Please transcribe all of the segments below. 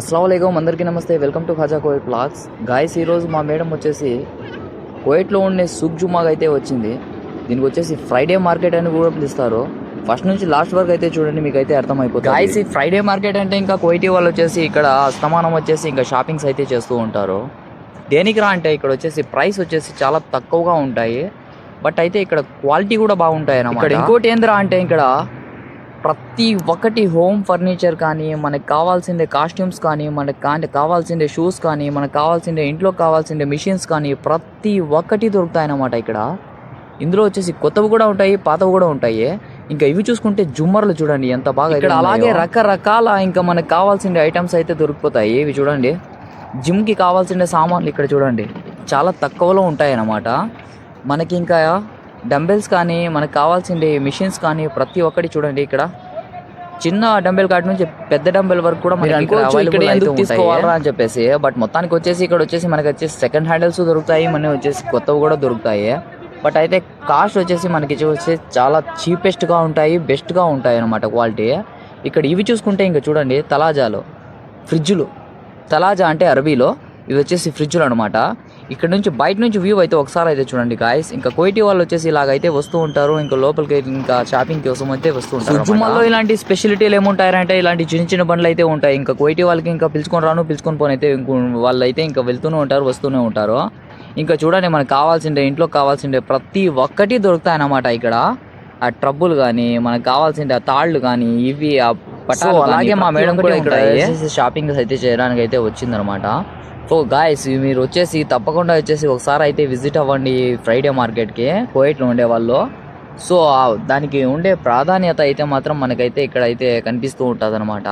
అస్సలం అందరికీ నమస్తే. Welcome to Khaja Kuwait blogs guys ఈరోజు మా మేడం వచ్చేసి కోయిట్లో ఉండే సుక్ జుమాగ్ అయితే వచ్చింది. దీనికి వచ్చేసి ఫ్రైడే మార్కెట్ అని కూడా పిలుస్తారు. ఫస్ట్ నుంచి లాస్ట్ వరకు అయితే చూడండి మీకు అయితే అర్థమైపోతుంది. గాయస్ ఈ ఫ్రైడే మార్కెట్ అంటే ఇంకా కోయిటీ వాళ్ళు వచ్చేసి ఇక్కడ అస్తమానం వచ్చేసి ఇంకా షాపింగ్స్ అయితే చేస్తూ ఉంటారు. దేనికి రా అంటే ఇక్కడ వచ్చేసి ప్రైస్ వచ్చేసి చాలా తక్కువగా ఉంటాయి. బట్ అయితే ఇక్కడ క్వాలిటీ కూడా బాగుంటాయి అన్నమాట. ఇంకోటి ఏందిరా అంటే ఇక్కడ ప్రతి ఒక్కటి హోమ్ ఫర్నిచర్ కానీ మనకు కావాల్సిందే కాస్ట్యూమ్స్ కానీ మనకు కానీ కావాల్సిందే షూస్ కానీ మనకు కావాల్సిందే ఇంట్లో కావాల్సిందే మిషన్స్ కానీ ప్రతి ఒక్కటి దొరుకుతాయి అన్నమాట ఇక్కడ. ఇందులో వచ్చేసి కొత్తవి కూడా ఉంటాయి పాతవి కూడా ఉంటాయి. ఇంకా ఇవి చూసుకుంటే జుమ్మర్లు చూడండి ఎంత బాగా ఇక్కడ అలాగే రకరకాల ఇంకా మనకు కావాల్సిన ఐటమ్స్ అయితే దొరికిపోతాయి. ఇవి చూడండి. జిమ్కి కావాల్సిన సామాన్లు ఇక్కడ చూడండి. చాలా తక్కువలో ఉంటాయి అన్నమాట మనకి ఇంకా డంబెల్స్ కానీ మనకు కావాల్సిండే మిషన్స్ కానీ ప్రతి ఒక్కటి చూడండి ఇక్కడ. చిన్న డంబెల్ కాటి నుంచి పెద్ద డంబెల్ వరకు కూడా మనకి available అయితే తీసుకోవాలా అని చెప్పేసి బట్ మొత్తానికి వచ్చేసి ఇక్కడ వచ్చేసి మనకి వచ్చేసి సెకండ్ హ్యాండిల్స్ దొరుకుతాయి మనకి వచ్చేసి కొత్తవి కూడా దొరుకుతాయి. బట్ అయితే కాస్ట్ వచ్చేసి మనకి వచ్చేసి చాలా చీపెస్ట్గా ఉంటాయి బెస్ట్గా ఉంటాయి అనమాట క్వాలిటీ ఇక్కడ ఇవి చూసుకుంటే ఇంకా చూడండి తలాజాలు. ఫ్రిడ్జ్లు. తలాజా అంటే అరబీలో ఇవి వచ్చేసి ఫ్రిడ్జ్లు అనమాట ఇక్కడ నుంచి బయట నుంచి వ్యూ అయితే ఒకసారి అయితే చూడండి గాయస్ ఇంకా కోయిటీ వాళ్ళు వచ్చేసి ఇలాగైతే వస్తూ ఉంటారు. ఇంకా లోపలికి ఇంకా షాపింగ్ కోసం అయితే వస్తూ ఉంటారు జుమ్మాలో ఇలాంటి స్పెషాలిటీలు ఏముంటాయంటే ఇలాంటి చిన్న చిన్న బండ్లు అయితే ఉంటాయి. ఇంకా కోయిటీ వాళ్ళకి ఇంకా పిలుచుకొని రాను పిలుచుకొని పోని అయితే వాళ్ళు అయితే ఇంకా వెళ్తూనే ఉంటారు వస్తూనే ఉంటారు. ఇంకా చూడండి మనకు కావాల్సిండే ఇంట్లో కావాల్సిండే ప్రతి ఒక్కటి దొరుకుతాయి అన్నమాట ఇక్కడ. ఆ ట్రబ్బులు కానీ మనకు కావాల్సిండే ఆ తాళ్ళు కానీ ఇవి ఆ పటాలు అలాగే మా మేడం కూడా ఇక్కడ షాపింగ్ అయితే చేయడానికి అయితే వచ్చిందనమాట సో గాయస్ మీరు వచ్చేసి తప్పకుండా వచ్చేసి ఒకసారి అయితే విజిట్ అవ్వండి ఫ్రైడే మార్కెట్కి కోయిట్లో ఉండే వాళ్ళు. సో దానికి ఉండే ప్రాధాన్యత అయితే మాత్రం మనకైతే ఇక్కడైతే కనిపిస్తూ ఉంటుంది అనమాట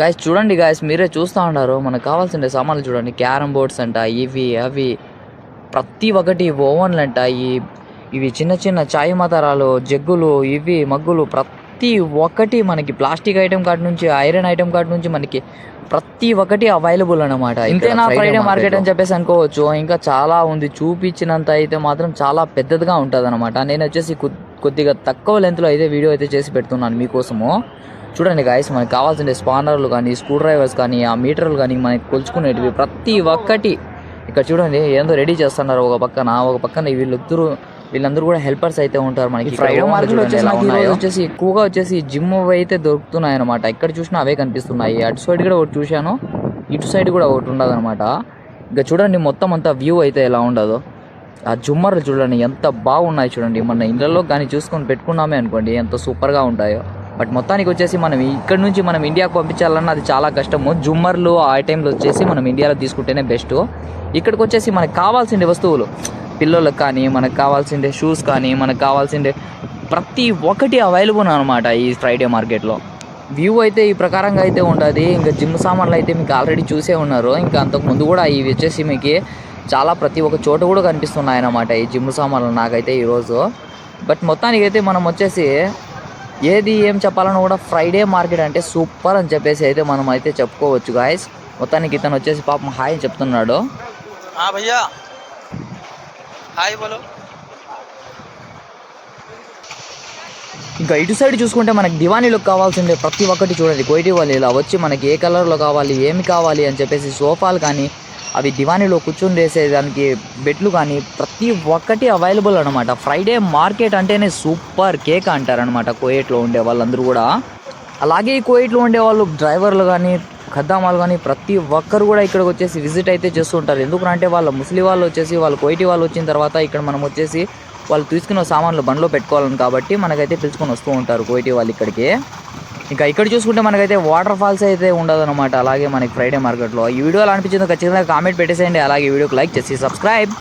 గాయస్ చూడండి గాయస్ మీరే చూస్తూ ఉన్నారు. మనకు కావాల్సిన సామాన్లు చూడండి. క్యారమ్ బోర్డ్స్ అంట ఇవి అవి. ప్రతి ఒక్కటి ఓవెన్లు అంట. ఈ ఇవి చిన్న చిన్న చాయ్ మతారాలు జగ్గులు ఇవి మగ్గులు ప్రతి ఒక్కటి మనకి ప్లాస్టిక్ ఐటెం కాటి నుంచి ఐరన్ ఐటెం కాటి నుంచి మనకి ప్రతి ఒక్కటి అవైలబుల్ అనమాట ఇంతేనా? ఫ్రైడే మార్కెట్ అని చెప్పేసి అనుకోవచ్చు. ఇంకా చాలా ఉంది. చూపించినంత అయితే మాత్రం చాలా పెద్దదిగా ఉంటుంది అనమాట నేను వచ్చేసి కొద్- కొద్దిగా తక్కువ లెంత్లో అయితే వీడియో అయితే చేసి పెడుతున్నాను మీకోసము. చూడండి గాయస్ మనకి కావాల్సిన స్పానర్లు కానీ స్క్రూ డ్రైవర్స్ కానీ ఆ మీటర్లు కానీ మనకి కొలుచుకునేటివి ప్రతి ఒక్కటి. ఇక్కడ చూడండి ఏందో రెడీ చేస్తున్నారు ఒక పక్కన. ఒక పక్కన వీళ్ళిద్దరు వీళ్ళందరూ కూడా హెల్పర్స్ అయితే ఉంటారు మనకి ఫ్రైడే మార్కెట్ వచ్చేసి వచ్చేసి ఎక్కువగా వచ్చేసి జిమ్ అయితే దొరుకుతున్నాయి అనమాట ఎక్కడ చూసినా అవే కనిపిస్తున్నాయి. అటు సైడ్ కూడా ఒకటి చూశాను. ఇటు సైడ్ కూడా ఒకటి ఉండదు అనమాట ఇంకా చూడండి మొత్తం అంతా వ్యూ అయితే ఎలా ఉండదు. ఆ జుమ్మర్లు చూడండి ఎంత బాగున్నాయి చూడండి. మన ఇళ్ళలో కానీ చూసుకొని పెట్టుకున్నామే అనుకోండి ఎంత సూపర్గా ఉంటాయో. బట్ మొత్తానికి వచ్చేసి మనం ఇక్కడ నుంచి మనం ఇండియాకు పంపించాలన్నా అది చాలా కష్టము. జుమ్మర్లు ఆ ఐటెంలు వచ్చేసి మనం ఇండియాలో తీసుకుంటేనే బెస్ట్ ఇక్కడికి వచ్చేసి మనకు కావాల్సిన వస్తువులు. పిల్లలకు కానీ మనకు కావాల్సిండే షూస్ కానీ మనకు కావాల్సిండే ప్రతి ఒక్కటి అవైలబుల్ అనమాట ఈ ఫ్రైడే మార్కెట్లో వ్యూ అయితే ఈ ప్రకారంగా అయితే ఉంటుంది ఇంకా జిమ్ సామాన్లు అయితే మీకు ఆల్రెడీ చూసే ఉన్నారు. ఇంకా అంతకు ముందు కూడా ఇవి వచ్చేసి మీకు చాలా ప్రతి ఒక్క చోట కూడా కనిపిస్తున్నాయి అన్నమాట ఈ జిమ్ సామాన్లు నాకైతే ఈరోజు బట్ మొత్తానికి అయితే మనం వచ్చేసి ఏది ఏం చెప్పాలన్నా కూడా ఫ్రైడే మార్కెట్ అంటే సూపర్ అని చెప్పేసి అయితే మనం అయితే చెప్పుకోవచ్చు గాయస్ మొత్తానికి ఇతను వచ్చేసి పాపం హాయ్ చెప్తున్నాడు. భయ్యా. హాయ్ బలో. ఇంకా ఇటు సైడ్ చూసుకుంటే మనకి దివానీలో కావాల్సిందే ప్రతి ఒక్కటి చూడండి. కోయిటి వాళ్ళు ఇలా వచ్చి మనకి ఏ కలర్లో కావాలి ఏమి కావాలి అని చెప్పేసి సోఫాలు కానీ అవి దివానీలో కూర్చొని వేసేదానికి బెట్లు కానీ ప్రతి ఒక్కటి అవైలబుల్ అనమాట ఫ్రైడే మార్కెట్ అంటేనే సూపర్ కేక్ అంటారనమాట కోయేట్లో ఉండే వాళ్ళందరూ కూడా. అలాగే కోయట్లో ఉండే వాళ్ళు డ్రైవర్లు కానీ ఖద్దామాలు కానీ ప్రతి ఒక్కరు కూడా ఇక్కడికి వచ్చేసి విజిట్ అయితే చేస్తూ ఉంటారు. ఎందుకంటే వాళ్ళ ముస్లిం వాళ్ళు వచ్చేసి వాళ్ళ కోయిటి వాళ్ళు వచ్చిన తర్వాత ఇక్కడ మనం వచ్చేసి వాళ్ళు తీసుకున్న సామాన్లు బండ్లో పెట్టుకోవాలని కాబట్టి మనకైతే పిలుచుకొని వస్తూ ఉంటారు కోయిటి వాళ్ళు ఇక్కడికి. ఇంకా ఇక్కడ చూసుకుంటే మనకైతే వాటర్ ఫాల్స్ అయితే ఉండదు అనమాట అలాగే మనకి ఫ్రైడే మార్కెట్లో. ఈ వీడియోలో అనిపించింది అనిపించిందో ఖచ్చితంగా కామెంట్ పెట్టేసేయండి. అలాగే వీడియోకి లైక్ చేసి సబ్స్క్రైబ్.